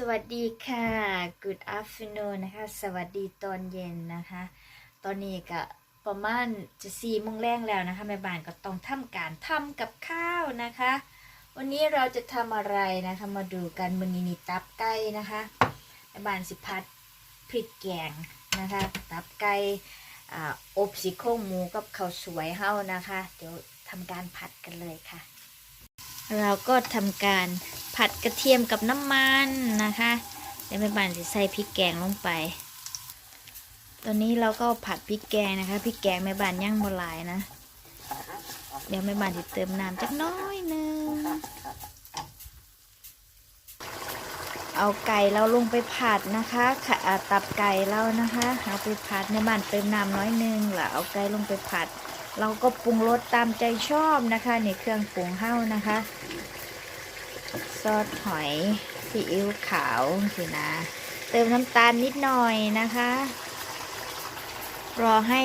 สวัสดีค่ะ Good afternoon นะคะ สวัสดีตอนเย็นนะคะ ตอนนี้ก็ประมาณจะสี่โมงแรงแล้วนะคะแม่บ้านก็ต้องทำการทำกับข้าวนะคะ วันนี้เราจะทำอะไรนะคะ มาดูกันมือนีนี่ตับไก่นะคะแม่บ้านสิพัดพริกแกงนะคะ ตับไก่ออบสีโครงหมูกับข้าวสวยเฮ้านะคะ เดี๋ยวทำการผัดกันเลยค่ะ เราก็ทำการ ผัดกระเทียมกับน้ำมันนะคะเดี๋ยวแม่บ้านจะใส่พริกแกงลงไป ตอนนี้เราก็ผัดพริกแกงนะคะพริกแกงแม่บ้านย่างบหลายนะ เดี๋ยวแม่บ้านจะเติมน้ำจักน้อยนึงเอาไก่เราลงไปผัดนะคะค่ะตับไก่เรานะคะเอาไปผัดในบ้านเติมน้ำน้อยนึงแล้วเอาไก่ลงไปผัด เราก็ปรุงรสตามใจชอบนะคะในเครื่องปรุงเฮ้านะคะ ซอสหอยซีอิ๊วขาวสินะ เติมน้ำตาลนิดหน่อยนะคะ รอให้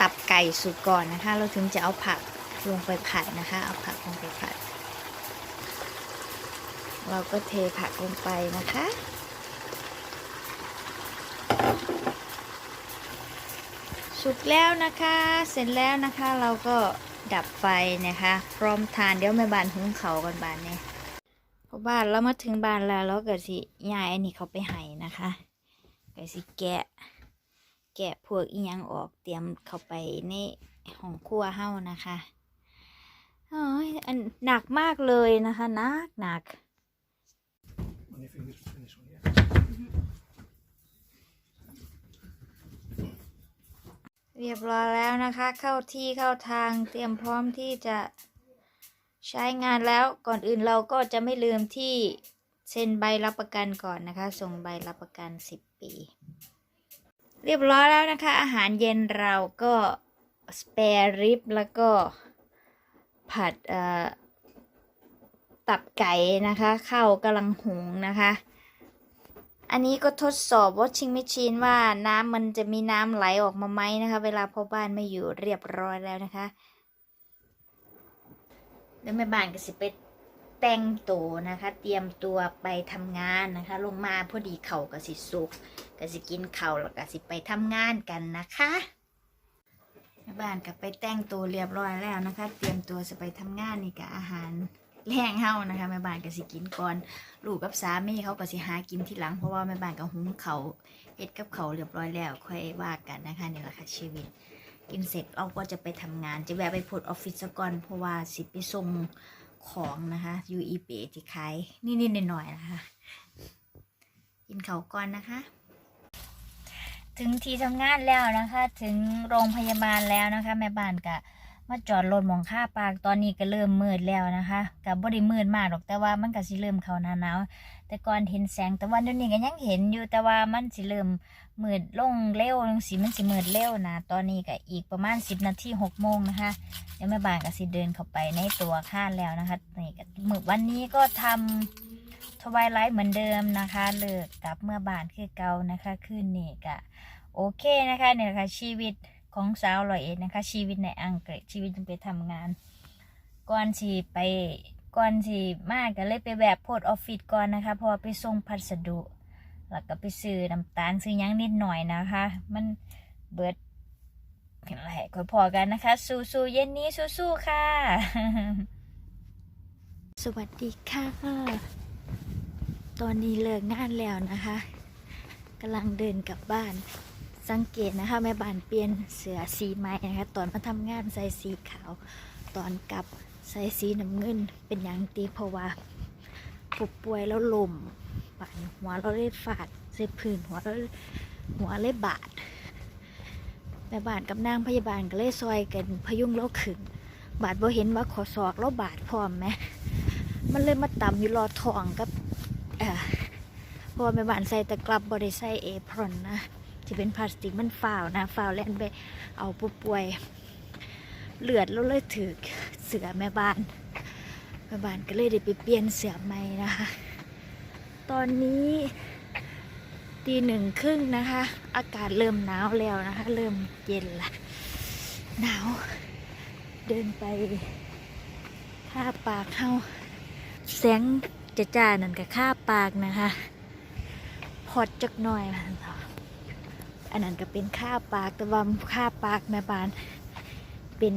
ตับไก่สุกก่อนนะคะ เราถึงจะเอาผักลงไปผัดนะคะ เอาผักลงไปผัด เราก็เทผักลงไปนะคะสุกแล้วนะคะ เสร็จแล้วนะคะเราก็ ดับไฟนะคะพร้อมทานเดี๋ยวแม่บ้านหุงเขากันบ้านเนี่ยพอบ้านเรามาถึงบ้านแล้วเราก็สิยายอันนี้เขาไปให้นะคะก็สิแกะ แกะพวกอียังออกเตรียมเข้าไปในห้องครัวเฮานะคะโอ้ยอันหนักมากเลยนะคะหนักหนัก เรียบร้อยแล้วนะคะ เข้าที่เข้าทางเตรียมพร้อมที่จะใช้งานแล้วก่อนอื่นเราก็จะไม่ลืมที่เซ็นใบรับประกันก่อนนะคะ ส่งใบรับประกัน 10 ปี เรียบร้อยแล้วนะคะ อาหารเย็นเราก็สเปรริบแล้วก็ผัดตับไก่นะคะข้าวกำลังหุงนะคะ อันนี้ก็ทดสอบ washing machine ว่าน้ำมันจะมีน้ำไหลออกมาไหมนะคะ เวลาพ่อบ้านไม่อยู่เรียบร้อยแล้วนะคะแล้วแม่บ้านก็สิไปแต่งตัวนะคะ เตรียมตัวไปทำงานนะคะ ลงมาพอดีเข่าก็สิสุกก็สิกินเข่าแล้วก็สิไปทำงานกันนะคะแม่บ้านก็ไปแต่งตัวเรียบร้อยแล้วนะคะ เตรียมตัวจะไปทำงานนี่กับอาหาร แรงเฮานะคะแม่บ้านก็สิกินก่อนลูกกับสามีเขาก็สิหากินทีหลังเพราะว่าแม่บ้านก็หุงเขาเฮ็ดกับเขาเรียบร้อยแล้ว ค่อยว่ากันนะคะนี่แหละค่ะชีวิต กินเสร็จเราก็จะไปทำงาน จะแวะไปพดออฟฟิศก่อนเพราะว่าสิไปส่งของนะคะยูอีเปที่ขายนิดๆหน่อยๆนะคะ กินเขาก่อนนะคะ ถึงที่ทำงานแล้วนะคะ ถึงโรงพยาบาลแล้วนะคะ แม่บ้านกะ มาจอดรถมองค่าปากตอนนี้ก็เริ่มมืดแล้วนะคะกับบ่ได้มืดมากหรอกแต่ว่ามันก็สิเริ่มเข้าหน้าหนาวแต่ก่อนเห็นแสงแต่วันเดี๋ยวนี้ก็ยังเห็นอยู่แต่ว่ามันสิเริ่มมืดลงเร็วจังสิมันสิมืดเร็วนะตอนนี้ก็อีกประมาณ 10 นาที6โมงนะคะเดี๋ยวแม่บ้านก็สิเดินเข้าไปในตัวค่าแล้วนะคะนี่ก็มือวันนี้ก็ทำทวายไลท์เหมือนเดิมนะคะเลิกกลับเมื่อบ้านคือเก่านะคะคืนนี้ก็โอเคนะคะเนี่ยนะคะชีวิต ของสาวร้อยเอ็ดนะคะ ชีวิตในอังกฤษชีวิตต้องไปทำงาน ก่อนสีไปก่อนสีมากก็เลยไปแบบโพสต์ออฟฟิศก่อนนะคะพราะว่าไปส่งพัสดุ แล้วก็ไปซื้อน้ำตาลซื้อยังนิดหน่อยนะคะ มันเบิดอะไรค่อยพอกันนะคะ สู้ๆเย็นนี้สู้ๆค่ะ สวัสดีค่ะ ตอนนี้เลิกงานแล้วนะคะกำลังเดินกลับบ้าน สังเกตนะคะแม่บ้านเปลี่ยนเสื้อสีใหม่นะคะตอนมาทำงานใส่สีขาว ตอนกลับใส่สีน้ำเงิน เป็นอย่างตีเพราะว่าผู้ป่วยแล้วลมปานหัวเราเลยฟาดใส่พื้นหัวเราหัวเลยบาดแม่บ้านกับนางพยาบาลก็เลยซอยกันพยุงเราขึ้น บาดบ่เห็นว่าขอศอกเราบาดพร้อมไหมมันเลยมาต่ำอยู่รอทองกับเออเพราะว่าแม่บ้านใส่แต่กลับบริใส่เอพรอนนะ ที่เป็นพลาสติกมันฟาวนะฟาวแล่นไปเอาผู้ป่วยเลือดแล้วเลยถือเสือแม่บ้านแม่บ้านก็เลยได้ไปเปลี่ยนเสือใหม่นะคะตอนนี้ตีหนึ่งครึ่งนะคะ อากาศเริ่มหนาวแล้วนะคะ เริ่มเย็นละหนาว เดินไปท่าปากเข้าแสงแจะจ้านั่นก็ค่าปากนะคะ พอดจักหน่อยนะ อันนั้นก็เป็นค่าปากแต่ว่าค่าปากแม่บ้านเป็น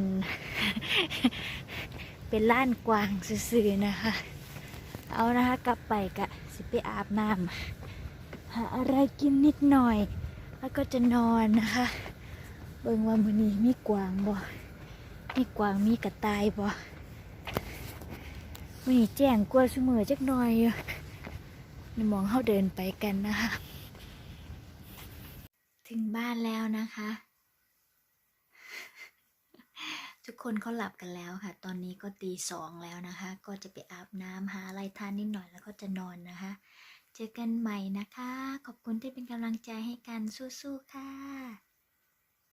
เป็นล้านกวางซื่อๆนะคะ เอานะคะกลับไปกะสิไปอาบน้ำหาอะไรกินนิดหน่อย แล้วก็จะนอนนะคะ เบิ่งว่ามือนี้มีกวางบ่มีกวางมีกระต่ายบ่มือนี้แจ้งกว่าซุมื้อจักหน่อยอยู่นมองเฮาเดินไปกันนะคะ ถึงบ้านแล้วนะคะ ทุกคนเขาหลับกันแล้วค่ะ ตอนนี้ก็ตีสองแล้วนะคะ ก็จะไปอาบน้ำหาอะไรทานนิดหน่อยแล้วก็จะนอนนะคะ เจอกันใหม่นะคะ ขอบคุณที่เป็นกำลังใจให้กันสู้ๆค่ะ